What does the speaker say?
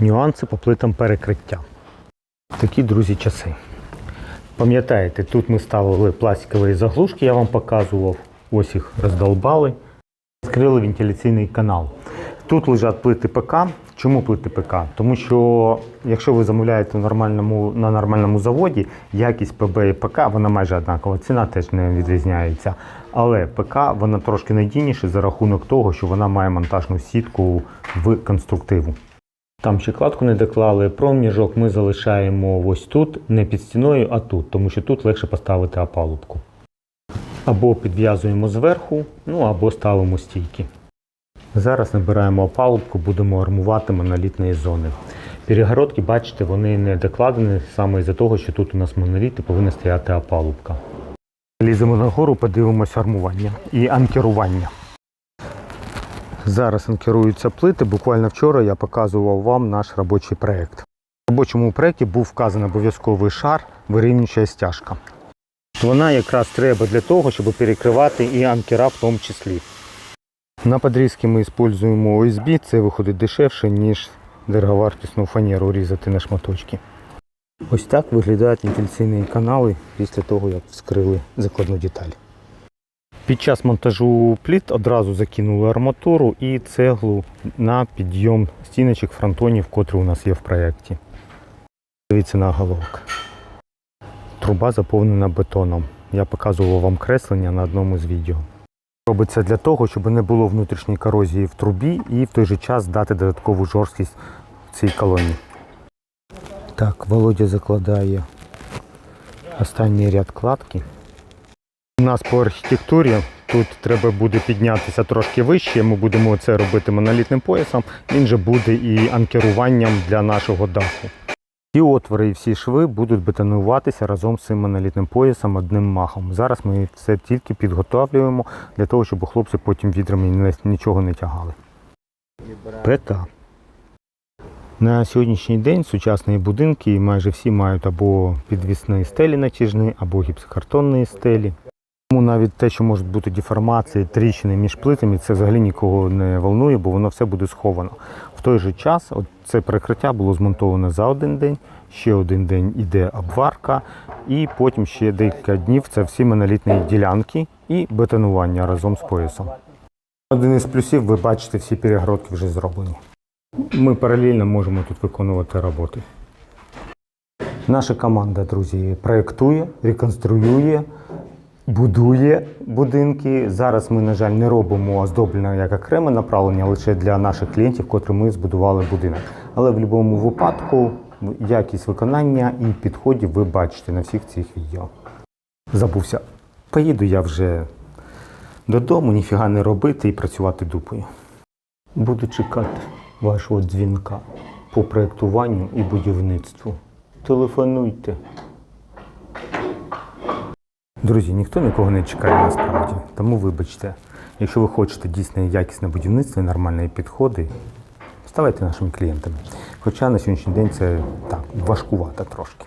Нюанси по плитам перекриття. Такі, друзі, часи. Пам'ятаєте, тут ми ставили пластикові заглушки, я вам показував. Ось їх роздолбали. Скрили вентиляційний канал. Тут лежать плити ПК. Чому плити ПК? Тому що якщо ви замовляєте нормальному, на нормальному заводі, якість ПБ і ПК вона майже однакова. Ціна теж не відрізняється. Але ПК вона трошки надійніша за рахунок того, що вона має монтажну сітку в конструктиву. Там ще кладку не доклали. Проміжок ми залишаємо ось тут, не під стіною, а тут, тому що тут легше поставити опалубку. Або підв'язуємо зверху, ну або ставимо стійки. Зараз набираємо опалубку, будемо армувати монолітної зони. Перегородки, бачите, вони не докладені саме із-за того, що тут у нас моноліт і повинна стояти опалубка. Ліземо нагору, подивимося армування і анкерування. Зараз анкеруються плити. Буквально вчора я показував вам наш робочий проєкт. В робочому проєкті був вказаний обов'язковий шар вирівнююча стяжка. Вона якраз треба для того, щоб перекривати і анкера в тому числі. На подрізки ми використовуємо ОСБ, це виходить дешевше, ніж дороговартісну фанеру різати на шматочки. Ось так виглядають вентиляційні канали після того, як вскрили закладну деталь. Під час монтажу пліт одразу закинули арматуру і цеглу на підйом стіночок фронтонів, котрі у нас є в проєкті. Дивіться на головок. Труба заповнена бетоном. Я показував вам креслення на одному з відео. Робиться для того, щоб не було внутрішньої корозії в трубі і в той же час дати додаткову жорсткість цій колонії. Так, Володя закладає останній ряд кладки. У нас по архітектурі тут треба буде піднятися трошки вище. Ми будемо це робити монолітним поясом. Він же буде і анкеруванням для нашого даху. Ці отвори і всі шви будуть бетонуватися разом з цим монолітним поясом одним махом. Зараз ми все тільки підготовлюємо для того, щоб хлопці потім відрами нічого не тягали. ПК. На сьогоднішній день сучасні будинки майже всі мають або підвісні стелі натяжні, або гіпсокартонні стелі. Тому навіть те, що можуть бути деформації, тріщини між плитами, це взагалі нікого не волнує, бо воно все буде сховано. В той же час це перекриття було змонтоване за один день, ще один день іде обварка, і потім ще декілька днів це всі монолітні ділянки і бетонування разом з поясом. Один із плюсів, ви бачите, всі перегородки вже зроблені. Ми паралельно можемо тут виконувати роботи. Наша команда, друзі, проєктує, реконструює, будує будинки. Зараз ми, на жаль, не робимо оздоблення як окреме направлення лише для наших клієнтів, котрі ми збудували будинок. Але в будь-якому випадку якість виконання і підходів ви бачите на всіх цих відео. Забувся. Поїду я вже додому, ніфіга не робити і працювати дупою. Буду чекати вашого дзвінка по проєктуванню і будівництву. Телефонуйте. Друзі, ніхто нікого не чекає насправді. Тому вибачте, якщо ви хочете дійсно якісне будівництво і нормальні підходи, ставайте нашими клієнтами. Хоча на сьогоднішній день це так важкувато трошки.